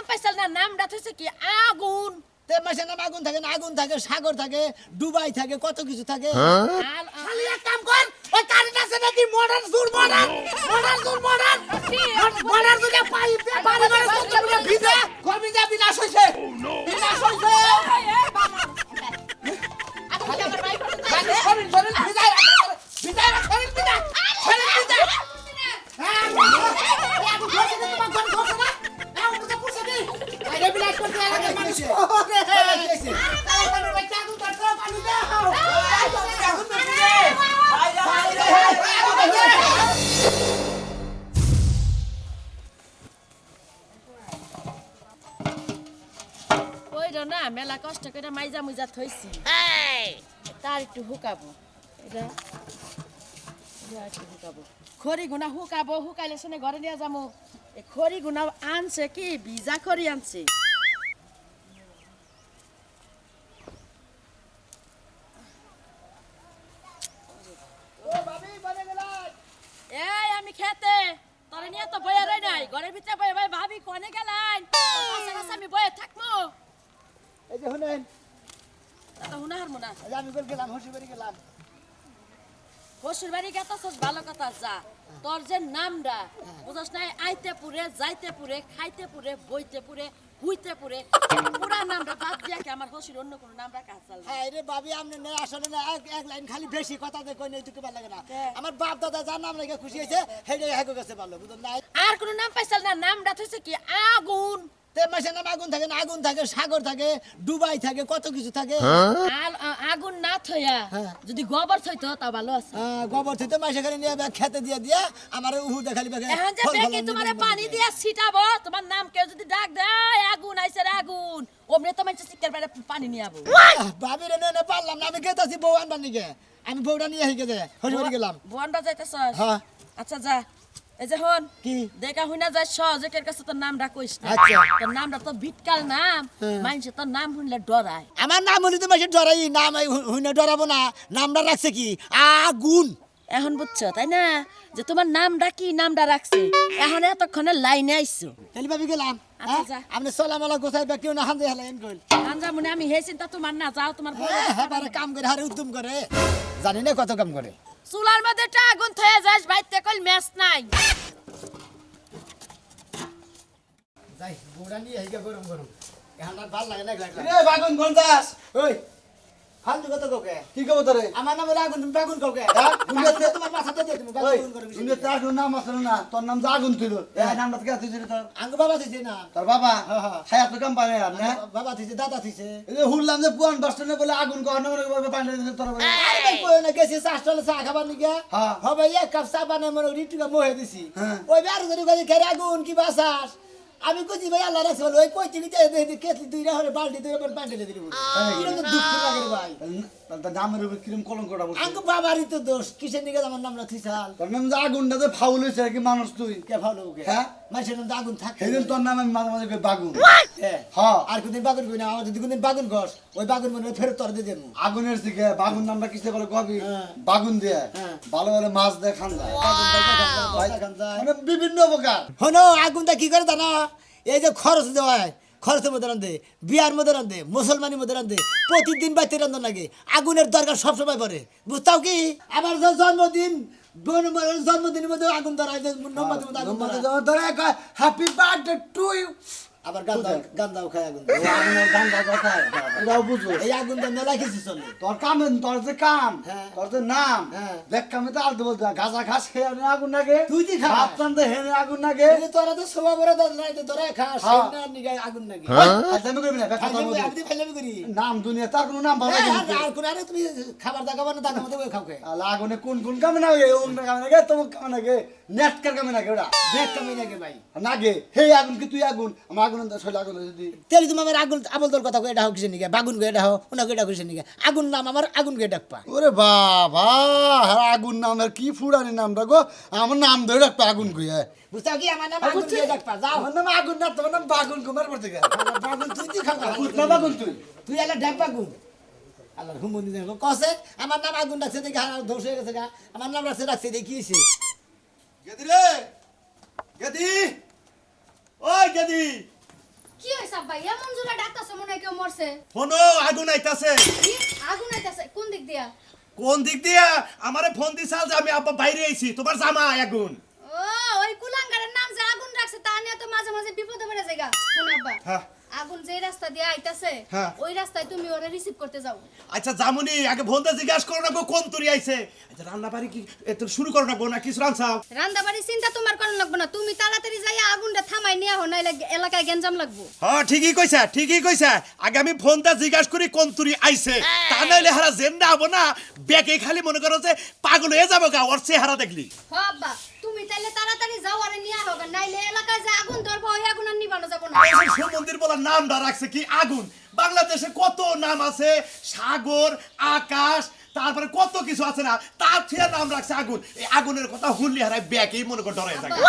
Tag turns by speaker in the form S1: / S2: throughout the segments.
S1: নাম পাইছাল না নামটা হচ্ছে কি আগুন
S2: তে মাসে নাম আগুন থাকে না আগুন থাকে সাগর থাকে ডুবাই থাকে কত কিছু থাকে খালি এক কাম কর ওই কারেন্ট আছে নাকি মডার্ন সুর মডার্ন মডার্ন সুর মডার্ন মডার্ন যুগে পাইপ দিয়ে পানি করে ভিজে ভিজে বিনাশ হইছে বিনাশ হইছে
S1: আগুন আমার ভাই করে দাও।
S2: খালি শরীর শরীর ভিজায় ভিজায় শরীর ভিজায় শরীর ভিজায় হ্যাঁ আগুন ধরছে না তোমার ঘর আরে বিনাশ করতে লাগে মানুষ ওরে আগুন বাচ্চা আগুন ধরছে পানি দাও আগুন ধরছে
S1: ওইটা না মেলা কষ্ট করে মাইজা মুইজা থইছি তার একটু হুকাবো এটা এটা হুকাবো খড়ি গুনা হুকাবো হুকাইলে শুনে ঘরে নিয়ে যাব খড়ি গুনা আনছে কি? ভিজা খড়ি আনছে। এই আমি খেতে। তোরে নিয়ে তো বয়ে রই নাই। ঘরের ভিতরে বয়ে বয়ে ভাবি কোনে গেলেন কাছে কাছে আমি বয়ে থাকব
S2: এই যে শুনেন
S1: তা হুনা হারমো না
S2: আমি গেলাম হসি বাড়ি গেলাম।
S1: শ্বশুর বাড়ি গেতাছস ভালো কথা যা। তোর যে নামটা বুঝছ নাই আইতে পুরে যাইতে পুরে খাইতে পুরে বইতে পুরে হুইতে পুরে পুরা নামটা বাদ দিয়া কি আমার শ্বশুর অন্য কোনো নাম রাখা চাল
S2: হ্যাঁ রে বাবি আপনি নেই আসলে না এক এক লাইন খালি বেশি কথা কই নেই তুই ভালো লাগে না। আমার বাপ দাদা যার নাম রেখে খুশি হয়েছে হেডে হেগো গেছে ভালো বুঝলেন না
S1: আর কোনো নাম পাইছাল না নামটা হচ্ছে কি? আগুন!
S2: মাসে নাম আগুন থাকে না আগুন থাকে সাগর থাকে ডুবাই থাকে কত কিছু থাকে।
S1: আগুন না থইয়া
S2: হ্যাঁ।
S1: যদি গোবর থইতো তা ভালো আছে।
S2: গোবর থেকে মাসে খালি নিয়ে খেতে দিয়ে দিয়া আমার উহু দেখালি ব্যাগে
S1: এখন যে
S2: ফল
S1: তোমার পানি
S2: দিয়া
S1: ছিটাবো তোমার নাম কেউ যদি ডাক দেয় আগুন আইছে রে আগুন। ওমনে তো মানুষ শিকার বাইরে পানি নিয়ে আবো।
S2: রে নে পারলাম না আমি গেতাছি বউ আনবার নিকে আমি বউটা নিয়ে হেগে দে হসি বাড়ি গেলাম।
S1: বোয়ানটা যাইতেছ
S2: হ্যাঁ।
S1: আচ্ছা যা। এই যে হন
S2: কি?
S1: দেখা হইনা যায় সহজের কাছে তোর নামটা কইস না।
S2: আচ্ছা।
S1: তোর নামটা তো নাম।
S2: হ্যাঁ।
S1: মানুষে তোর নাম শুনলে ডরায়।
S2: আমার নাম হলি তো ডরাই নাম হুইনা ডরাবো না। নামটা রাখছে কি? আগুন।
S1: এখন বুঝছ তাই না? যে তোমার নামটা কি নামটা রাখছে। এখন এতক্ষণে লাইনে আইছো।
S2: তাহলে ভাবি গেলাম হ্যাঁ?
S1: যা।
S2: আপনি সোলামালা গোসাই ব্যক্তি না হেলেন কইল।
S1: আঞ্জা মনে আমি হে চিন্তা তোমার না যাও তোমার বউ
S2: হ্যাঁ কাম করে হারে উদ্যম করে। জানি না কত কাম করে।
S1: চুলার মধ্যে টা আগুন থয়ে যাস বাইতে কল ম্যাচ নাই।
S2: যাই গোড়া নিয়ে আইগা গরম গরম। এখন আর ভালো লাগে না।
S3: রে বাগুন গন্ডাস
S2: ওই ফালতু কথা কোকে
S3: কি? খবর তোরে?
S2: আমার নাম হলো আগুন তুমি বাগুন কোকে
S3: হ্যাঁ?
S2: তুমি
S3: ওই
S2: করে
S3: দুনিয়াতে এখন নাম আছে না তোর নাম আগুন তুইল এই নামটা কে তুই তোর?
S2: আঙ্গু বাবা দিছে না।
S3: তোর বাবা?
S2: হ্যাঁ, হ্যাঁ।
S3: তো কাম পারে আর না
S2: বাবা দিছে দাদা দিছে
S3: এই হুললাম যে পুয়ান বাস বলে আগুন কখনো মনে পানি দিতে তোর বলে।
S2: আরে ভাই কই না গেছি চা চা খাবার নিকে
S3: হ্যাঁ।
S2: হবে এক কাপ চা বানাই মনে রিটুকা মোহে দিছি।
S3: হ্যাঁ।
S2: ওই বার আগুন কি বাসাস আমি কইছি ভাই আল্লাহ রাখছে বলে ওই কইছি কি যে দেখি কেতলি দুই রাহরে বালতি দুই পর বান্ডে দিয়ে দিব। এটা তো দুঃখ লাগে ভাই।
S3: তাহলে তার নামের উপর কিরম কলঙ্কটা বসে
S2: আঙ্গু বাবারই তো দোষ। কিসের নিগে আমার নাম রাখছি সাল
S3: তোর নাম যে আগুনটা যে ফাউল হয়েছে কি মানুষ তুই?
S2: কে ফাউল ওকে
S3: হ্যাঁ?
S2: মানুষের নাম আগুন থাকে।
S3: সেদিন তোর নাম আমি মাঝে মাঝে কই বাগুন।
S2: হ্যাঁ।
S3: হ্যাঁ।
S2: আর কোনদিন বাগুন কই না আমার যদি কোনদিন বাগুন ঘস ওই বাগুন মনে ফেরত তোর দিয়ে দেবো।
S3: আগুনের দিকে বাগুন নামটা কিসে বলে কবি?
S2: হ্যাঁ।
S3: বাগুন দিয়ে।
S2: হ্যাঁ।
S3: ভালো ভালো মাছ দিয়ে খান যায়। মানে বিভিন্ন প্রকার
S2: হনো আগুনটা কি করে জানো? এই যে খরচ দেওয়া হয় খরচের মধ্যে রান্ধে বিয়ার মধ্যে রান্ধে মুসলমানের মধ্যে রান্ধে প্রতিদিন বাইতে রান্ধন লাগে আগুনের দরকার সবসময় পড়ে। বুঝতাও কি? আমার জন্মদিন जन्मदिनमा आगमन हेप्पी बर्थडे टु यू হয়। আবার গান্দাও গান্দাও খায় আগুন।
S3: খায় এটাও বুঝো
S2: এই আগুনটা মেলা কিছু চলে।
S3: তোর কাম তোর যে কাম
S2: হ্যাঁ।
S3: তোর যে নাম
S2: হ্যাঁ।
S3: দেখ কামে তো আলতে বলতে গাঁজা খাস খেয়ে আগুন লাগে
S2: তুই কি খাস?
S3: হেনে আগুন লাগে
S2: তোরা তো সবা বড় দাদা নাই তো তোরা খাস।
S3: হ্যাঁ।
S2: সেই না নিগায় আগুন নাকি
S3: আমি করবি না ব্যাখ্যা
S2: ফাইলামি
S3: করব
S2: করি,
S3: না।
S2: আপনি ফাইলামি করি।
S3: নাম দুনিয়া তার কোনো নাম ভালো
S2: হ্যাঁ,
S3: লাগে
S2: আর- আর কোন আরে তুমি খাবার দাগাবার না খাও কে?
S3: আগুনে কোন কোন কামে না কামে নাগে? তোমার কামে নাগে? নেটকার কামে নাগে ওটা
S2: দেখ কামি ভাই।
S3: নাগে। হে আগুন কি তুই আগুন? আমার আগুন শৈল আগুন যদি
S2: তেলি তুমি আমার আগুন আবল তোর কথা কই এটা হোক কিসের নিকে বাগুন কই এটা হোক ওনা কই এটা কিসের নিকে আগুন নাম আমার আগুন কই ডাকপা
S3: ওরে বাবা আগুন নামের কি ফুরানি নামটা গো। আমার নাম ধরে রাখতো আগুন কইয়া
S2: বুঝতাও কি? আমার নাম আগুন ডাকপা যাও।
S3: আমার নাম আগুন না তোমার নাম বাগুন কুমার পড়তে গেল।
S2: বাগুন তুই তুই খাও
S3: না বাগুন তুই।
S2: তুই এলা ডাক বাগুন। আল্লাহ হুমনি দেখো কসে আমার নাম আগুন ডাকছে দেখি হার ধস হয়ে গেছে গা। আমার নাম রাখছে রাখছে দেখি কি হইছে?
S3: গেদি রে! গেদি! ওই গেদি!
S4: এমন জোরে ডাকতাছে মনে হয় কেউ মরছে।
S5: ফোনো আগুন আইতাছে।
S4: কি? আগুন আইতাছে কোন দিক দিয়া?
S5: কোন দিক দিয়া? আমারে ফোন দিছাল যে আমি আব্বা বাইরে আইছি। তোমার জামা আগুন।
S4: ও ওই কুলাঙ্গারের নাম যে আগুন রাখছে তা নিয়ে তো মাঝে মাঝে বিপদে পড়ে যায়গা শোন আব্বা।
S5: হ্যাঁ।
S4: আগুন যে রাস্তা দিয়ে আইতাছে
S5: হ্যাঁ।
S4: ওই রাস্তায় তুমি ওরে রিসিভ করতে যাও।
S5: আচ্ছা জামুনি আগে ফোনটা জিজ্ঞাসা করো না কোন তুরি আইছে? আচ্ছা রান্না বাড়ি কি এত শুরু করো না গো না কিছু রান্সাও
S4: রান্দা বাড়ি চিন্তা তোমার করার লাগবে না তুমি তাড়াতাড়ি যাইয়া আগুনটা থামাই নিয়ে হো নাইলে এলাকায় গেঞ্জাম লাগবো।
S5: হ্যাঁ ঠিকই কইছা ঠিকই কইছা। আগে আমি ফোনটা জিজ্ঞাসা করি কোন তুরি আইছে। তা নাইলে হারা জেন্ডা হব না বেকে খালি মনে করো যে পাগল হয়ে যাব গা ওর চেহারা দেখলি।
S4: হ আব্বা। তাড়াতাড়ি যাও আর এলাকায় যে আগুন আগুন
S5: নামটা রাখছে কি আগুন? বাংলাদেশে কত নাম আছে? সাগর, আকাশ তারপরে কত কিছু আছে না তার থেকে নাম রাখছে আগুন। এই আগুনের কথা হুললি হারাই ব্যাকেই মনে করে ডরাই থাকে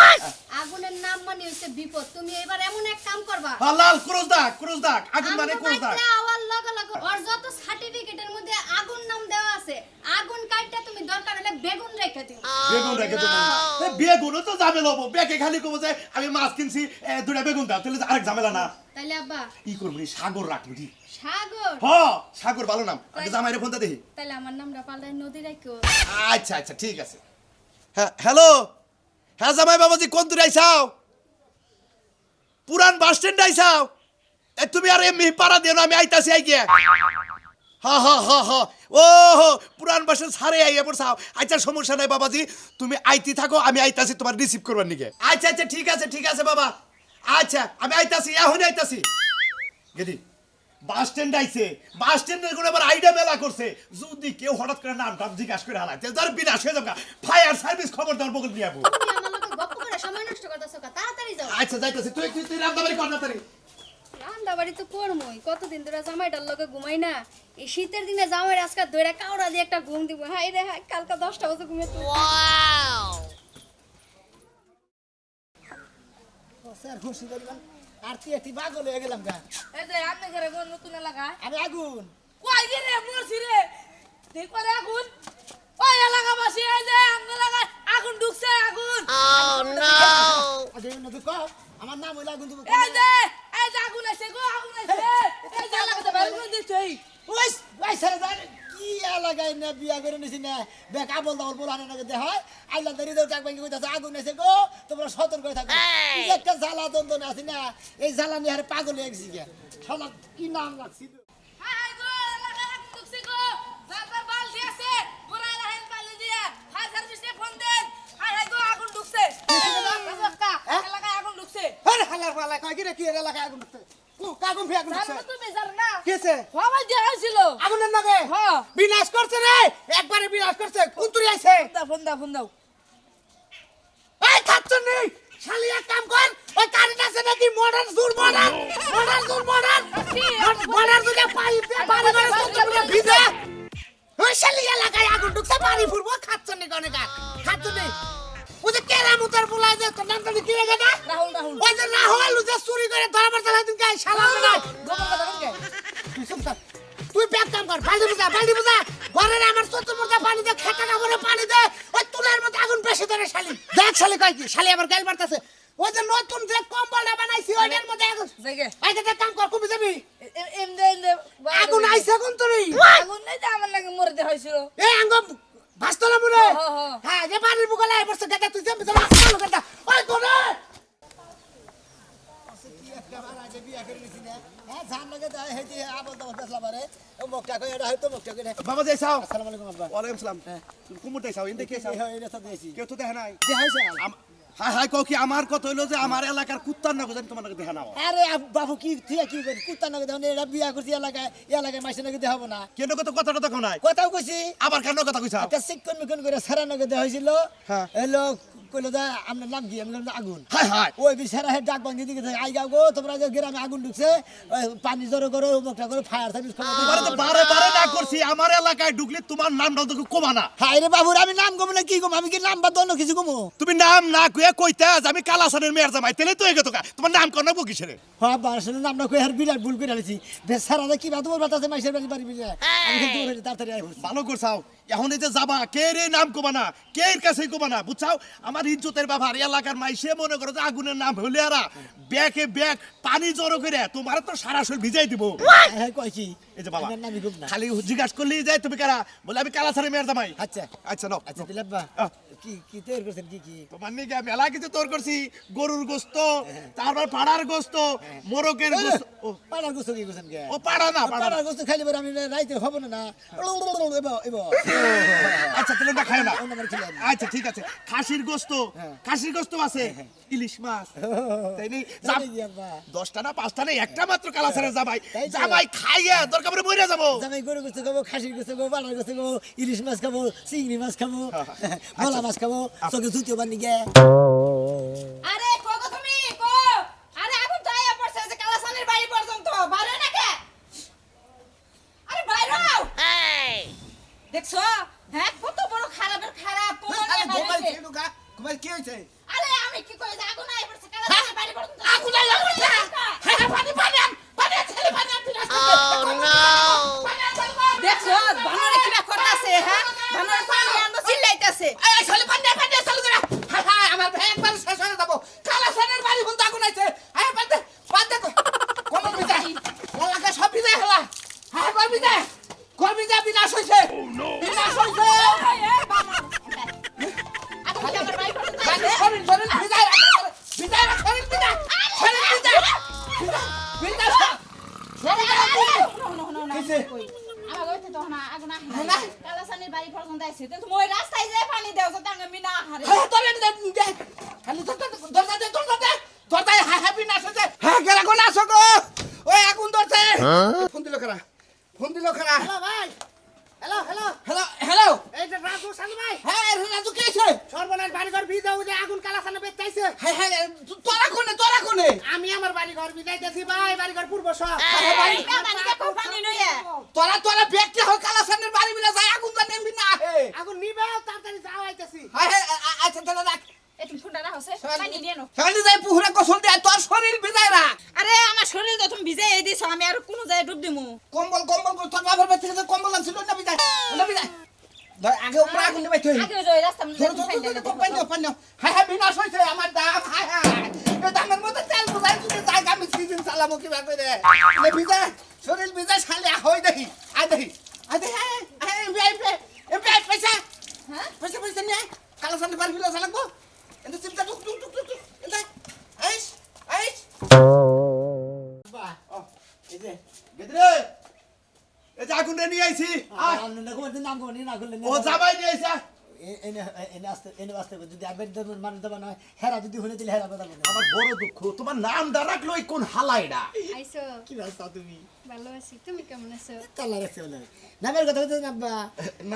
S4: আগুনের নাম মানে হচ্ছে বিপদ। তুমি এবার এমন এক কাম করবা।
S5: হ্যাঁ, লাল ক্রোজ দাগ ক্রোজ দাগ। আগুন মানে ক্রোজ দাগ।
S4: আওয়ার লগে লগে ওর যত সার্টিফিকেটের মধ্যে আগুন নাম দেওয়া আছে আগুন কাটতে তুমি দরকার হলে বেগুন রেখে দিও।
S5: বেগুন রেখে এই বেগুনও তো ঝামেলা হব। ব্যাকে খালি কবো যে আমি মাছ কিনছি এ, দুটা বেগুন দাও তাহলে আরেক ঝামেলা না।
S4: তাইলে আব্বা।
S5: ই করব সাগর রাখব
S4: সাগর।
S5: হ সাগর ভালো নাম। আগে জামাইরে ফোনটা দেখি।
S4: তাইলে আমার নামটা পাল্টায় নদী রাখো
S5: আচ্ছা আচ্ছা ঠিক আছে। হ্যাঁ হ্যালো। হ্যাঁ জামাই বাবাজি কোন দূরে আইসাও? পুরান বাস স্ট্যান্ড আইসাও? এ তুমি আর এমনি পাড়া দিও না আমি আইতাছি আই গিয়া হা হা হা হা। ও হো পুরান বাসের সারে আইয়া পড়ছাও। আচ্ছা সমস্যা নাই বাবাজি তুমি আইতি থাকো আমি আইতাছি তোমার রিসিভ করবার নিকে আচ্ছা আচ্ছা ঠিক আছে ঠিক আছে বাবা। আচ্ছা আমি আইতাছি এখনই আইতাছি। গেদি। বাস স্ট্যান্ড আইছে। বাস স্ট্যান্ডের কোনো আবার আইডিয়া মেলা করছে। যদি কেউ হঠাৎ করে নাম টাম জিজ্ঞাসা করে তার বিনাশ হয়ে যাবে ফায়ার সার্ভিস খবর দেওয়ার বগল নিয়ে যাব
S4: তুমি আমার লগে গপ্প করে সময় নষ্ট করতেছো তাড়াতাড়ি যাও।
S5: আচ্ছা যাইতাছি। তুই তুই কর না
S4: বাড়ি তো করমই কতদিন ধরে জামাইটার লগে ঘুমাই না। এই শীতের দিনে জামাই আজকে ধরে কাউড়া দিয়ে একটা ঘুম দিব। হাই রে হাই কালকে দশটা বাজে ঘুমিয়ে তুই
S2: স্যার খুশি করিবেন আর তুই একটি পাগল হয়ে গেলাম গা।
S6: এই যে আপনি ঘরে কোন নতুন এলাকা?
S2: আমি আগুন।
S6: কই রে রে মরছি রে? দেখো রে আগুন? ওই এলাকাবাসী এই যে আঙ্গ এলাকায় আগুন ঢুকছে আগুন।
S2: আগে নদী কম আমার নাম হইল আগুন তুমি
S6: এই যে এই যে আগুন আছে গো আগুন আছে এই যে এলাকাতে বাইরে করে দিচ্ছে এই
S2: ওই ওই স্যার জানেন কি এলাকায় না বিয়া করে নিছি না। বেক আবল দাবল বলানো নাকি দেহ আইলা দাঁড়িয়ে দেও টাক ভাঙ্গি কইতাছে আগুন এসে গো তোমরা সতর্ক হয়ে থাকো। এই! একটা জ্বালা দ্বন্দ্ব আছে না এই জ্বালা নিয়ে হারে পাগল হয়ে গেছি গা। শালা কি নাম রাখছি
S6: হাই হাই গো এলাকায় আগুন ঢুকছে। পুরা এলাকায় আগুন ঢুকছে। এলাকায় আগুন ঢুকছে?
S2: কাগুন ফি আগুন ঢুকছে
S6: তুমি জানো না?
S2: কিছে
S6: সবাই দিয়ে হয়েছিল
S2: আগুনের নাগে
S6: হ্যাঁ।
S2: বিনাশ করছে রে। একবারে বিনাশ করছে। কুন্তুরি আইছে?
S6: দাও ফোন দাও ফোন দাও।
S2: এই থাকছ নেই। শালি এক কাম কর। ওই কারেন্ট আছে নাকি? মডার্ন জুর মডার্ন মডার্ন জুর মডার্ন মডার্ন জুরে পাইপ দিয়ে ভিজে। ওই শালি এলাকায় আগুন ঢুকছে বাড়ি ফুরবো খাচ্ছ নি কনে গা খাচ্ছ নি? ও যে কেরামতের বলা যে তোর নামটা কি রেখে না
S6: রাহুল রাহুল।
S2: ওই যে রাহুল যে চুরি করে ধরা না দিন গায় শালা না তুই। ব্যাগ কাম কর বালতি বুঝা বালতি বুঝা। ঘরের আমার চতুর মধ্যে পানি দে খেটা কাপড়ে পানি দে ওই তুলের মধ্যে আগুন বেশি ধরে শালি। দেখ শালি কয় কি শালি আবার গাল মারতেছে। ওই যে নতুন যে কম্বলটা বানাইছি ওইটার মধ্যে আগুন
S6: জায়গা
S2: আই কাম কর কবি যাবি। আগুন আইছে কোন তুই
S6: আগুন নাই আমার লাগে মরে দেওয়া হয়েছিল
S2: এই আঙ্গ ভাস্তলা
S6: হ।
S2: হ্যাঁ যে বাড়ির বুকলা এবার সে গাদা তুই যাবি যাবি চালু করতা ওই তোরে
S5: বাবা যাই চাও
S2: আসসালামু আলাইকুম আব্বা।
S5: ওয়ালাইকুম সালাম। কুমুর দেখাও
S2: হ্যাঁ,
S5: ইন্দে কে চাও কেউ তো দেখে নাই।
S2: হয়েছে
S5: আম- হাই হাই কও কি আমার কথা হইল যে আমার এলাকার কুত্তার না জানি তোমার নাকি দেখা নাও?
S2: আরে বাবু কি তুই কি করি কুত্তা নাকি দেখুন এরা বিয়া করছি এলাকায়। এলাকায় মাসে নাকি দেখাবো না।
S5: কেন কত কথাটা দেখো নাই?
S2: কথাও কইছি।
S5: আবার কেন কথা কইছাও
S2: একটা চিকন মিকন করে সারা নাকি দেওয়া হয়েছিল
S5: হ্যাঁ।
S2: কইলো আপনার নাম কি? আমি আগুন।
S5: হাই হাই।
S2: ওই বিছারা হে ডাক ভাঙ্গি দিকে আই গাও গো তোমরা যে গ্রামে আগুন ঢুকছে পানি জড়ো করো মুখটা করো ফায়ার সার্ভিস দিও।
S5: তোমারে তো বারে বারে না করছি আমার এলাকায় ঢুকলে তোমার নামটা তো কমা না।
S2: হাই রে বাবুর আমি নাম গম না কি গম আমি কি নাম বা দন্য কিছু গমো
S5: তুমি নাম না আমি কালাসানের মেয়ের জামাই তেলে তো এগে তোমার নাম
S2: হ্যাঁ নাম না কই আর বিরাট ভুল করে আলেছি বেচারা কি বাদ তোমার বাতাসে মাইসের বাড়ি বাড়ি বিলে আমি কিন্তু দৌড়ে তাড়াতাড়ি আই
S5: ভালো করছাও। এখন এই যে যাবা কে রে নাম কবা না? কে এর কাছে কবা না? বুঝছাও? আমার ইজ্জতের ব্যাপার এলাকার মাইসে মনে করো যে আগুনের নাম হইলে আরা ব্যাকে ব্যাগ পানি জড়ো করে তোমার তো সারা শরীর ভিজাই দিব।
S2: হ্যাঁ কই কি?
S5: এই যে বাবা
S2: আমার নামই খুব না।
S5: খালি জিজ্ঞাসা করলেই যায় তুমি কারা? বলে আমি কালা সারে মেয়ের জামাই।
S2: আচ্ছা।
S5: আচ্ছা নাও।
S2: আচ্ছা দিলাব্বা।
S5: আহ।
S2: কি কি তৈরি করছেন? কি কি?
S5: তোমার নিকে মেলা কিছু তোর করছি। গরুর গোস্ত তারপর পাড়ার গোস্ত মোরকের গোস্ত ও,
S2: পাড়ার গোস্ত কি করছেন
S5: ও পাড়া না পাড়া। না।
S2: পাড়ার গোস্ত খাইলে আমি রাইতে হব না না? এবার এবার
S5: আচ্ছা তাহলে না খায় না
S2: অন্য বার
S5: আচ্ছা ঠিক আছে খাসির গোস্ত খাসির গোস্ত আছে ইলিশ মাছ। তাই নি? দশটা না পাঁচটা না একটা মাত্র কালাসারের জামাই।
S2: তাই তো।
S5: জামাই খাইয়া দরকার পড়ে মরে যাব।
S2: জামাই গরু গোস্ত খাব খাসির গোস্ত খাব পাড়ার গোস্ত খাব ইলিশ মাছ খাব চিংড়ি মাছ খাব মলা মাছ খাব চোখে জুতিও বানি গে
S6: আরে গো আগুন আহে? কালাসানির বাড়ি পর্যন্ত আইছে। কিন্তু মই রাস্তায় যে পানি দেও, যাতে আমি না হারে।
S2: হ্যাঁ দে খালি দরজা হায় হায় বিনাশ হইছে হ্যাঁ গেলা কোন আসো গো ওই আগুন ধরছে ফোন দিল কারা ফোন দিল কারা
S7: হ্যালো ভাই হ্যালো হ্যালো
S2: হ্যালো হ্যালো
S7: এই যে রাজু সালু ভাই
S2: হ্যাঁ এ রাজু কে আছে
S7: সর্বনাশ বাড়ি ঘর বিয়ে দাও যে আগুন কালাসানে বেচাইছে
S2: হ্যাঁ হ্যাঁ তু- তোরা কোনে তোরা কোনে
S7: আমি আমার বাড়ি ঘর বিদাইতেছি ভাই বাড়ি ঘর পূর্ব সব
S2: আরে ভাই
S6: এই বাবা, নিকে খুব পানি নইয়ে।
S2: তোরা তোরা ব্যক্তি হয় কালাসানের বাড়ি বিলা যায় আগুন তো নেমবি না হে
S7: আগুন নিবে তাড়াতাড়ি যাও আইতেছি
S2: হ্যাঁ হ্যাঁ আ- আচ্ছা তাহলে রাখ
S6: এই তুমি
S2: খালি যাই পুহুরে কসল দে তোর শরীর ভিজাই রাখ
S6: আরে আমার শরীর তো তুমি ভিজাই দিছো আমি আর কোন জায়গায় ডুব দিমু
S2: কম্বল কম্বল তোর বাবার বাড়ি থেকে কম্বল আনছিল না ভিজাই না ভিজাই আগে উপরে আগুন নেবে তুই
S6: আগে যাই রাস্তা
S2: মনে পানি দাও পানি দাও দেবেন না হেরা যদি হলে দিলে হেরা কথা বলে।
S5: আমার বড় দুঃখ তোমার নামটা রাখল কোন হালাইডা?
S2: কি ব্যবস্থা তুমি?
S4: ভালো আছি তুমি কেমন আছো?
S2: কালা রাখছে নামের কথা বলতে নাম।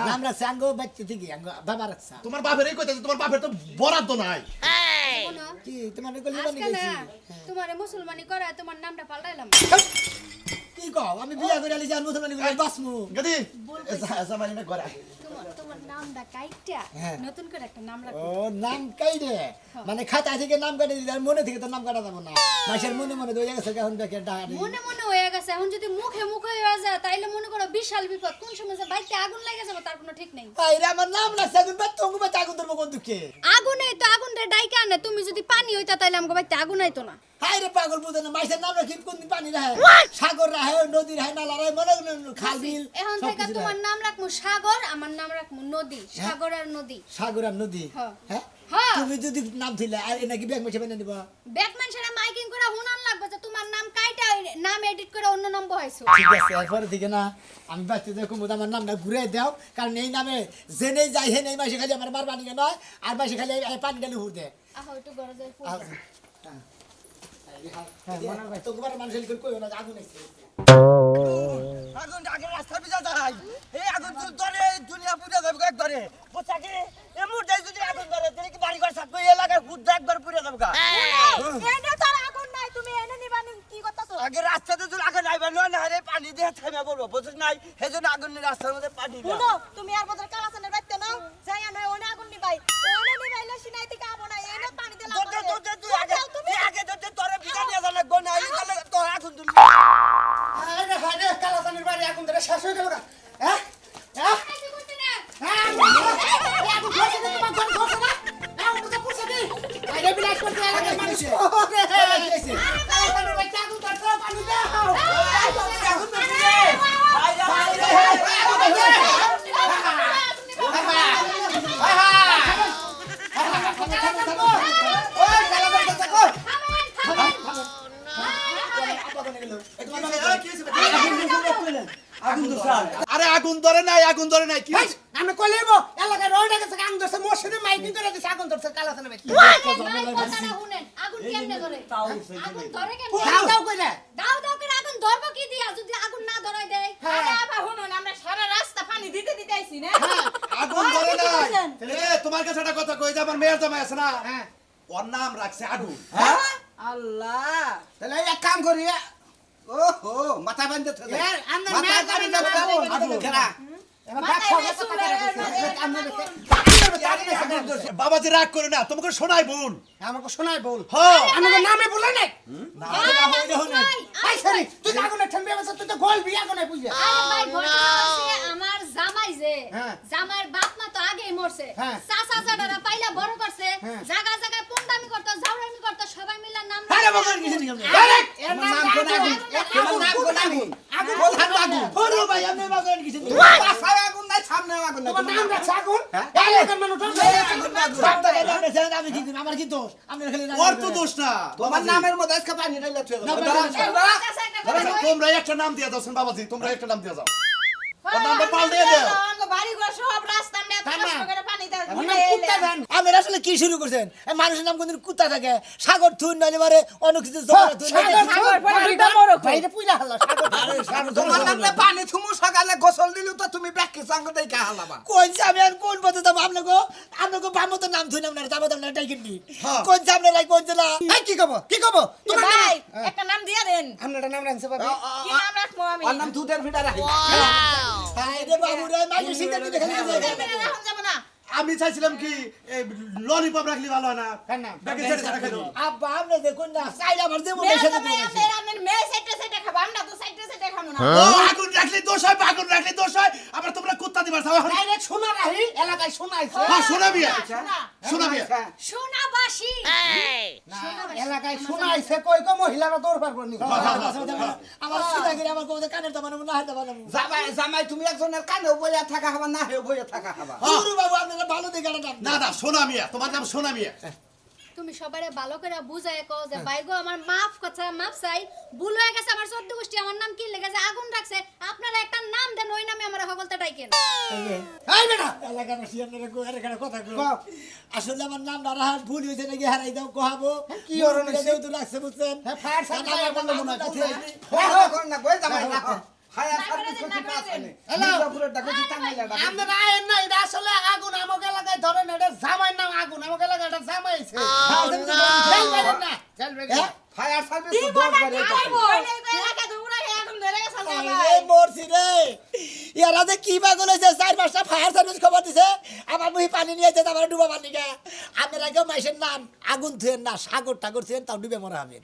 S2: নাম রাখছে আঙ্গ বাচ্চা থেকে আঙ্গ বাবা রাখছে।
S5: তোমার বাপের এই কইতেছে তোমার বাপের তো বরাদ্দ নাই।
S2: কি তোমার
S4: না
S2: গেছি
S4: মুসলমানি করা তোমার নামটা পাল্টাইলাম।
S2: কি কও? আমি বিয়া করে আলি জান মুসলমানি করে বাসমু।
S5: গদি জামাই না
S4: তোমার নামটা কাইটা
S2: হ্যাঁ।
S4: নতুন করে একটা নাম
S2: ও নাম কাই মানে খাতা থেকে নাম কাটে দিলে মনে থেকে তো নাম কাটা যাব না। মাসের মনে মনে দই গেছে এখন দেখে ডাহারি
S4: মনে মনে হয়ে গেছে এখন যদি মুখে মুখে হয়ে যায় তাইলে মনে করো বিশাল বিপদ। কোন সময় যে বাইকতে আগুন লেগে যাবে তার কোনো ঠিক নেই।
S2: আইরে আমার নাম রাখছে এখন বাচ্চা অঙ্গ বাচ্চা আগুন ধরবো কোন দুঃখে?
S4: আগুনে তো আগুন রে ডাইকা আনে। তুমি যদি পানি হইতা তাইলে আমাকে বাইতে আগুন আইতো না।
S2: হাই রে পাগল বুঝে না মাইসের নাম রাখি কোন দিন পানি রাহে? সাগর রাহে নদী রাহে নালা রাহে মনে খাল বিল
S4: এখন থেকে তোমার নাম রাখমু সাগর আমার নাম রাখমু নদী সাগর আর নদী।
S2: সাগর আর নদী
S4: হ্যাঁ।
S2: হ্যাঁ। তুমি যদি নাম দিলে আর নাকি ব্যাগ মেছে বেনে নিবা
S4: ব্যাটম্যান সেটা মাইকিং করে হুনান লাগবে যে তোমার নাম কাইটা নাম এডিট করে অন্য নাম বহাইছো।
S2: ঠিক আছে এরপরে থেকে না আমি বাচ্চা আমার নামটা ঘুরে দাও কারণ এই নামে জেনে যাই হে নেই মাসে খালি আমার মার পানি নয় আর মাসে খালি পানি গেলে হুর
S4: আহো একটু
S8: আগে যদি আগে রাস্তাতে যদি আগুন আইবে নয় না রে পানি দিয়ে থেমে পড়ব বুঝছিস নাই? সেই জন্য আগুন রাস্তার মধ্যে পানি
S6: তুমি আর বদর কালাসানের বাইতে নাও যাই না
S7: আরে হায় রে কালাসানের বাড়ি আগুন ধরে
S2: আগুন
S5: আরে আগুন ধরে নাই আগুন ধরে নাই কি
S9: আমি কইলেব এলাকায় রইটা গেছে আগুন ধরছে মসজিদে মাইকিং করে দিছে আগুন ধরছে কালাসানে বেশি
S4: ভাই কথাটা শুনেন আগুন কেমনে ধরে? আগুন ধরে কেমনে
S9: দাও দাও কইরা।
S4: দাও দাও করে আগুন ধরবো কি দিয়া? যদি আগুন না ধরাই দেয়।
S6: আরে আবার শুনুন আমরা সারা রাস্তা পানি দিতে দিতে আইছি না?
S5: আগুন ধরে নাই। এ তোমার কাছে একটা কথা কই যে আমার মেয়ের জামাই আছে না?
S9: হ্যাঁ।
S5: ওর নাম রাখছে আগুন।
S6: আল্লাহ।
S7: তাহলে এক কাম করি ওহো মাথা বান্ধে থাকে। মাথা বান্ধে থাকে।
S9: রাখছে
S5: বাবাজি রাগ করে না তোমাকে শোনাই বোন।
S9: আমাকে শোনাই বল
S5: হ্যাঁ
S9: আমাকে নামে বলে নাই। তুই আগুনে ঠেলবি আছে তুই তো গোল বিয়া কোনে বুঝে
S4: আমার জামাই যে
S9: হ্যাঁ।
S4: জামাইয়ের বাপ মা তো আগেই মরছে।
S9: হ্যাঁ।
S4: চাচা চাচারা পাইলা বড় করছে
S9: হ্যাঁ।
S4: জায়গা জায়গায় পুন্ডামি করতো জাউরামি করতো সবাই মিলে নাম
S2: আরে বগন কিছু নি
S7: এর নাম কোন আগুন তোমার নাম কোন আগুন আগুন আগুন।
S2: ভাই আপনি বগন কিছু
S7: আগুন সামনে আগুন নাই
S9: তোমার নাম রাখছে আগুন
S7: হ্যাঁ?
S9: মানুষ
S2: আমি কি আমার কি দোষ আপনি খালি
S5: ওর তো দোষ না।
S7: তোমার নামের মধ্যে আজকে পানি ঢাইলা তুই
S6: একটা।
S5: তোমরা নাম দিয়ে দাও বাবাজি তোমরা একটা নাম দিয়ে দাও।
S2: আসলে কি শুরু করছেন? মানুষের নাম কোনদিন কুত্তা থাকে? সাগর থুন নাইলে মারে অন্য কিছু থুন
S9: বাইরে পুইরা হলো সাগর
S7: তোমার নামে পানি থুমু সঙ্গ দেই কা হালাবা
S2: কোন সামনে আর কোন পথে গো আপনাকে গো বামত নাম থুন আপনার যাব আপনার না টাই
S5: হ্যাঁ।
S2: কোন সামনে লাই কোন জেলা
S9: এই কি কব কি কব তোমার
S6: ভাই একটা নাম দিয়া দেন।
S9: আপনার নাম রাখছে বাবা
S6: কি নাম রাখব আমি?
S7: ওর নাম ধুদের ভিতরে রাখি
S2: হাই রে বাবু রে মাইসি দিতে খালি
S6: যাব না।
S5: আমি চাইছিলাম কি ললিপপ রাখলি ভালো না।
S9: কেন
S5: ব্যাগে ছেড়ে ছেড়ে খেলো
S2: আব্বা আপনি দেখুন না চাইলে আমার দেবো
S6: মেয়ে দেবো। আপনার মেয়ে সাইডে সাইডে খাব আমরা তো সাইডে সাইডে খাব না।
S5: ও আগুন রাখলি দোষ হয় আগুন রাখলি দোষ হয় আবার তোমরা কুত্তা দিবার চাও এখন
S9: ডাইরেক্ট শোনা রাহি এলাকায় শোনাইছে
S5: হ্যাঁ শোনাবি
S6: শোনা
S4: সোনাবাসী
S9: এলাকায় শোনাইছে কই কো মহিলারা দৌড় পারব নি
S2: আমার সিটা করে আমার কোদে কানের দাবানো না হাতে দাবানো
S7: জামাই জামাই তুমি একজনের কানে বইয়া থাকা হবা না হে বইয়া থাকা হবা
S2: গুরু বাবু আপনারা ভালো নাম
S5: না না সোনা মিয়া তোমার নাম সোনা মিয়া।
S4: তুমি সবারে ভালো করে বুঝায় কও যে বাইগো আমার মাফ কথা মাফ চাই। ভুল হয়ে গেছে আমার চোদ্দ গোষ্ঠী আমার নাম কি লেগেছে আগুন রাখছে। আপনারা একটা নাম দেন ওই নামে আমার হগলটা ডাইকেন
S9: এই বেটা!
S2: এলাকার আপনারা এখানে কথা
S9: কও।
S2: আসলে আমার নাম রাহাত ভুল হয়েছে নাকি? হারাই দাও কহাবো।
S9: কি ওর হইছে?
S2: তো রাখছে বুঝছেন?
S9: হ্যাঁ ফায়ার সার্ভিস বলল মনে হয়?
S7: হ্যাঁ না বই জামাই না। হায়া সার্ভিস করতে পারছ না
S9: হ্যালো।
S7: মির্জাপুরের ডাকো টাঙ্গাইলা ডাকো।
S9: আমরা আয়েন না এটা আসলে আগুন আমাকে এলাকায় ধরেন এটা জামাইয়ের নাম আগুন আমাকে এলাকায় এটা জামাইছে জেল বাইরের না জেল বাইরের না।
S7: ফায়ার সার্ভিস তো দশ বারে
S6: এলাকা দৌড়া এখন ধরে গেছে
S2: এই মরছি রে। ইয়ারা যে কি পাগল হয়েছে চার পাঁচটা ফায়ার সার্ভিস খবর দিছে মুহি পানি নিয়ে যেতে আমার ডুবা পানি গা আপনারা কেউ মাইসের নাম আগুন থুয়েন না সাগর টাগর তাও ডুবে মরা হবে